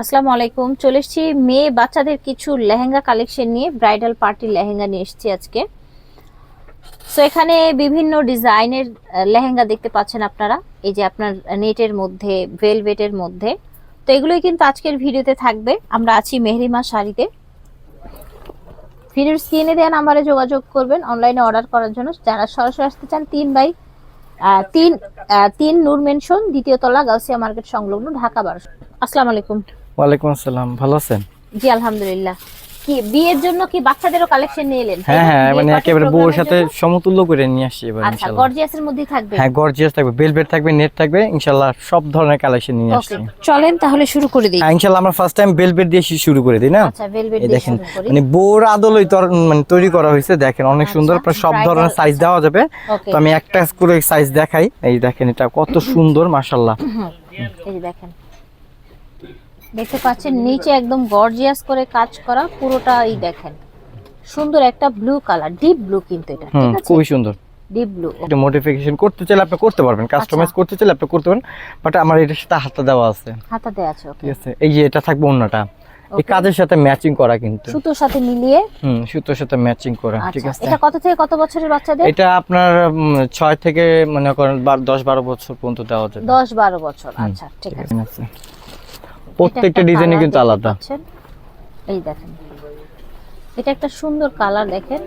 আসসালামু আলাইকুম। চলে এসেছি মেয়ে বাচ্চাদের কিছু লেহেঙ্গা কালেকশন নিয়ে, ব্রাইডাল পার্টি লেহেঙ্গা নিয়ে এসেছি আজকে। সো এখানে বিভিন্ন ডিজাইনের লেহেঙ্গা দেখতে পাচ্ছেন আপনারা। এই যে আপনার নেটের মধ্যে, ভেলভেটের মধ্যে। তো এগুলোই কিন্তু আজকের ভিডিওতে থাকবে। আমরা আছি মেহরিমা শাড়িতে। ভিডিওর স্ক্রিনে দেওয়া নাম্বারে যোগাযোগ করবেন, অনলাইনে অর্ডার করার জন্য। যারা সরাসরি আসতে চান, তিন বাই তিন তিন নূর মেনশন, দ্বিতীয় তলা, গাউসিয়া মার্কেট সংলগ্ন, ঢাকা বারোশো। আসসালামু আলাইকুম। ওয়ালাইকুম আসসালাম ভালো আছেন? জি আলহামদুলিল্লাহ। কি বিয়ের জন্য কি বাচ্চাদেরও কালেকশন নিয়ে এলেন? হ্যাঁ হ্যাঁ মানে একেবারে বউর সাথে সমতুল্য করে নিয়ে আসছি এবার আচ্ছা গর্জিয়াসের মধ্যেই থাকবে? হ্যাঁ গর্জিয়াস থাকবে বেলভেট থাকবে নেট থাকবে ইনশাআল্লাহ সব ধরনের কালেকশন নিয়ে আসছি চলেন তাহলে শুরু করে দিই। হ্যাঁ ইনশাআল্লাহ আমরা ফার্স্ট টাইম বেলভেট দিয়ে শুরু করে দিই না? আচ্ছা ভেলভেট দিয়ে দেখেন মানে বউর আদলই তোর মানে তৈরি করা হয়েছে দেখেন অনেক সুন্দর আচ্ছা, আপনার সব ধরনের সাইজ আচ্ছা। দেওয়া যাবে। তো আমি একটা করে সাইজ দেখাই এই দেখেন এটা কত সুন্দর মাশাআল্লাহ এই দেখেন। দেখতে পাচ্ছেন নিচে একদম গর্জিয়াস করে কাজ করা পুরোটা এই দেখেন। সুন্দর একটা ব্লু কালার ডিপ ব্লু কিন্তু এটা ঠিক আছে? খুবই সুন্দর। ডিপ ব্লু এটা মডিফিকেশন করতে চাইলে আপনি করতে পারবেন আচ্ছা। কাস্টমাইজ করতে চাইলে আপনি করতে পারেন বাট আমার এটার সাথে হাতটা দেওয়া আছে। হাতা দেয়া আছে ঠিক আছে এই যে এটা থাকবে অন্যটা। এই কাজের সাথে ম্যাচিং করা কিন্তু। সুতোর সাথে মিলিয়ে? হুম সুতোর সাথে ম্যাচিং করা ঠিক আচ্ছা আছে। এটা কত থেকে কত বছরের বাচ্চাদের? এটা আপনার উম, ছয় থেকে মনে করেন বার- দশ বারো বছর পর্যন্ত দেওয়া যাবে। দশ বারো বছর আচ্ছা ঠিক আছে। প্রত্যেকটা ডিজাইনই কিন্তু আলাদা। এই দেখেন। এটা একটা সুন্দর কালার দেখেন।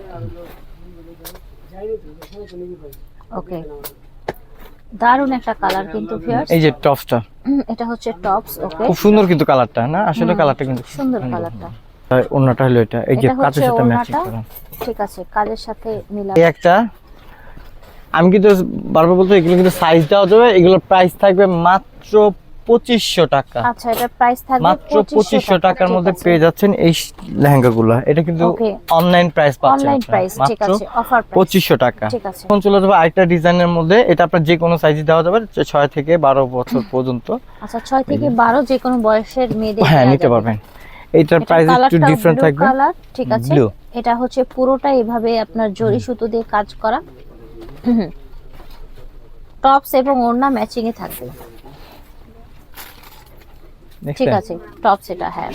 ওকে দারুণ একটা কালার কিন্তু ভিউয়ার্স এই যে টপসটা এটা হচ্ছে টপস ওকে খুব সুন্দর কিন্তু কালারটা না? আসলে কালারটা কিন্তু সুন্দর কালারটা আর অন্যটা হলো এটা। এই যে কাজের সাথে ম্যাচিং করা। ঠিক আছে কাজের সাথে মিলা এই একটা আমি কিন্তু বারবার বলতে এগুলো কিন্তু সাইজ দেওয়া যাবে এগুলোর প্রাইস থাকবে মাত্র পঁচিশশো টাকা। আচ্ছা এটা প্রাইস থাকবে মাত্র পঁচিশশো টাকার মধ্যে পেয়ে যাচ্ছেন এই লেহেঙ্গা গুলা এটা কিন্তু অনলাইন প্রাইস পাচ্ছেন অনলাইন প্রাইস মাত্র পঁচিশশো টাকা। ঠিক আছে। এখন চলে যাবে আরেকটা ডিজাইনের মধ্যে। এটা আপনার যে কোনো সাইজে দেওয়া যাবে ছয় থেকে বারো বছর পর্যন্ত। আচ্ছা ছয় থেকে বারো যে কোনো বয়সের মেয়েদের হ্যাঁ নিতে পারবেন। এইটার এটা প্রাইস একটু ডিফারেন্ট থাকবে। ঠিক আছে। এটা হচ্ছে পুরোটা এভাবে আপনার জরি সুতো দিয়ে কাজ করা। টপস এবং ওড়না ম্যাচিং এ থাকবে। ঠিক আছে টপস এটা হ্যাঁ।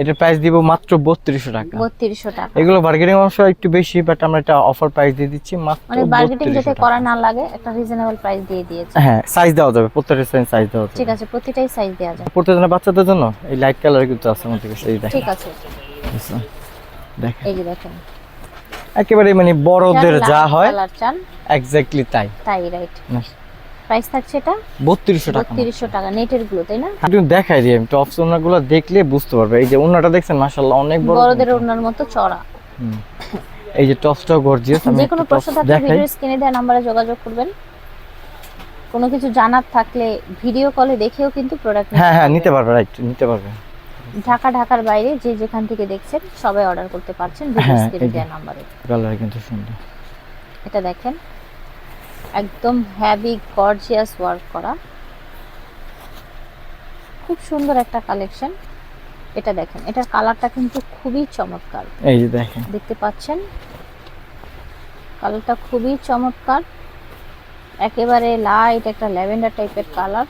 এটার প্রাইস দিব মাত্র বত্রিশশো টাকা। বত্রিশশো টাকা। এগুলো বার্গেনিং অংশ একটু বেশি বাট আমরা এটা অফার প্রাইস দিয়ে দিচ্ছি মাত্র মানে যাতে করা না লাগে একটা রিজনেবল প্রাইস দিয়ে দিয়েছে। হ্যাঁ সাইজ দেওয়া যাবে প্রত্যেকটা সাইজ দেওয়া ঠিক আছে প্রতিটাই সাইজ দেওয়া প্রত্যেকজনের বাচ্চাদের জন্য? এই লাইট কালার কিন্তু আছে আমাদের কাছে এই দেখেন। ঠিক আছে। দেখেন। এই যে দেখেন। একেবারে মানে বড়দের যা হয় এক্স্যাক্টলি তাই। তাই রাইট প্রাইস থাকছে এটা? বত্রিশশো টাকা। বত্রিশশো টাকা নেটেরগুলো তাই না? আপনি দেখাই দিই আমি টপস ওনাগুলো দেখলে বুঝতে পারবে। এই যে ওনাটা দেখছেন মাশাআল্লাহ অনেক বড় বড়দের। ওড়নার মতো চড়া। এই যে টপসটাও গর্জিয়াস আমি যে কোনো প্রশ্ন থাকলে ভিডিও স্ক্রিনে দেওয়া নাম্বারে যোগাযোগ করবেন। কোনো কিছু জানার থাকলে ভিডিও কলে দেখেও কিন্তু প্রোডাক্ট হ্যাঁ হ্যাঁ নিতে পারবে রাইট নিতে পারবে। ঢাকা ঢাকার বাইরে যে যেখান থেকে দেখছেন সবাই অর্ডার করতে পারছেন ভিডিও হ্যাঁ, স্ক্রিনে। দেওয়া নাম্বারে। কালার কিন্তু সুন্দর। এটা দেখেন। একদম হ্যাভি গর্জিয়াস ওয়ার্ক করা। খুব সুন্দর একটা কালেকশন এটা দেখেন এটার কালারটা কিন্তু খুবই চমৎকার। এই যে দেখেন। দেখতে পাচ্ছেন? কালারটা খুবই চমৎকার। একেবারে লাইট একটা ল্যাভেন্ডার টাইপের কালার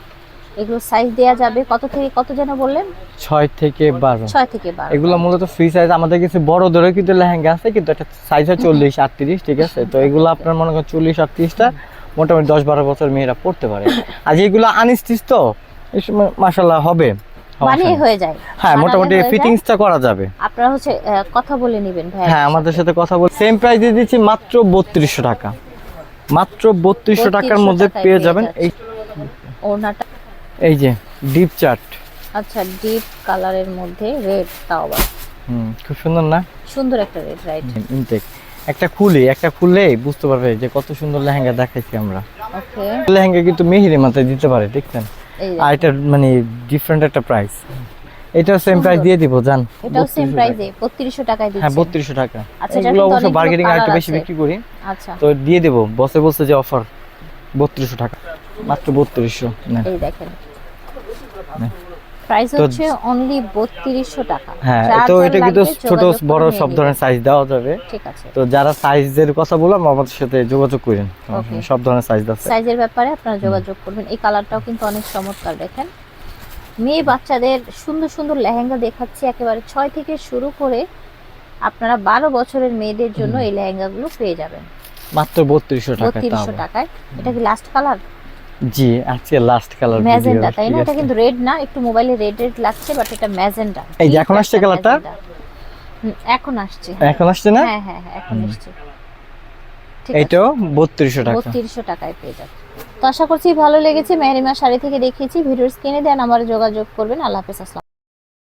এগুলো সাইজ দেয়া যাবে। কত থেকে কত যেন বললেন? ছয় থেকে বারো। ছয় থেকে বারো। এগুলো মূলত ফ্রি সাইজ আমাদের কাছে বড় ধরে কিন্তু লেহেঙ্গা আছে কিন্তু একটা সাইজ হয় চল্লিশ আটত্রিশ ঠিক আছে? তো এগুলো আপনার মনে করেন চল্লিশ আটত্রিশটা মোটামুটি দশ বারো বছর মেয়েরা পড়তে পারে। আর যেগুলো আনস্টিচ তো মাসাল্লাহ হবে। নেই। হয়ে যায়। হ্যাঁ মোটামুটি ফিটিংসটা করা যাবে। আপনারা হচ্ছে কথা বলে নেবেন ভাই হ্যাঁ আমাদের সাথে কথা বল সেম প্রাইস দিয়ে দিচ্ছি মাত্র বত্রিশশো টাকা। মাত্র বত্রিশশো টাকার মধ্যে পেয়ে যাবেন। এই ওড়নাটা এই যে ডিপ চার্ট আচ্ছা ডিপ কালারের মধ্যে রেড তাও আবার। হুম খুব সুন্দর না? সুন্দর একটা রেড রাইট ইনটেক একটা খুলি একটা খুললেই বুঝতে পারবে যে কত সুন্দর লেহেঙ্গা দেখাইছি আমরা। ওকে লেহেঙ্গা কিন্তু মেহিরে মাথায় দিতে পারে দেখছেন? আর এটা মানে ডিফারেন্ট একটা প্রাইস এটাও সেম প্রাইস দিয়ে দিব জান। এটাও সেম 3200 প্রাইসে বত্রিশশো টাকায় দিচ্ছি। হ্যাঁ দিচ্ছে বত্রিশশো টাকা। আচ্ছা, এগুলো অবশ্য বার্গেনিং আর একটু বেশি বিক্রি করি। আচ্ছা। তো দিয়ে দেবো বসে বসে যে অফার বত্রিশশো টাকা। মাত্র বত্রিশশো এই দেখেন। প্রাইস হচ্ছে অনলি বত্রিশশো টাকা। হ্যাঁ তো এটা কিন্তু ছোট বড় সব ধরনের সাইজ দেওয়া যাবে। ঠিক আছে। তো যারা সাইজের কথা বললাম আমাদের সাথে যোগাযোগ করেন. সব ধরনের সাইজ আছে। সাইজের ব্যাপারে আপনারা যোগাযোগ করবেন। এই কালারটাও কিন্তু অনেক চমৎকার দেখেন। মেয়ে বাচ্চাদের সুন্দর সুন্দর লেহেঙ্গা দেখাচ্ছি একেবারে ছয় থেকে শুরু করে আপনারা বারো বছরের মেয়েদের জন্য এই লেহেঙ্গাগুলো পেয়ে যাবেন। মাত্র বত্রিশশো টাকা বত্রিশশো টাকায়। এটা কি লাস্ট কালার জি আজকে লাস্ট কালার ম্যাজেন্টা তাই না? এটা কিন্তু রেড না একটু মোবাইলে রেড রেড লাগছে বাট এটা ম্যাজেন্টা এই যে এখন আসছে কালারটা? এখন আসছে এখন আসছে না? হ্যাঁ হ্যাঁ হ্যাঁ এখন আসছে। ঠিক এইটাও বত্রিশশো টাকা। বত্রিশশো টাকায় পেয়ে যাবে তো আশা করছি ভালো লেগেছে। মেহরিমা শাড়ি থেকে দেখিয়েছি ভিডিওর স্ক্রিনে দেন আমার যোগাযোগ করবেন। আল্লাহ হাফেজ আসসালাম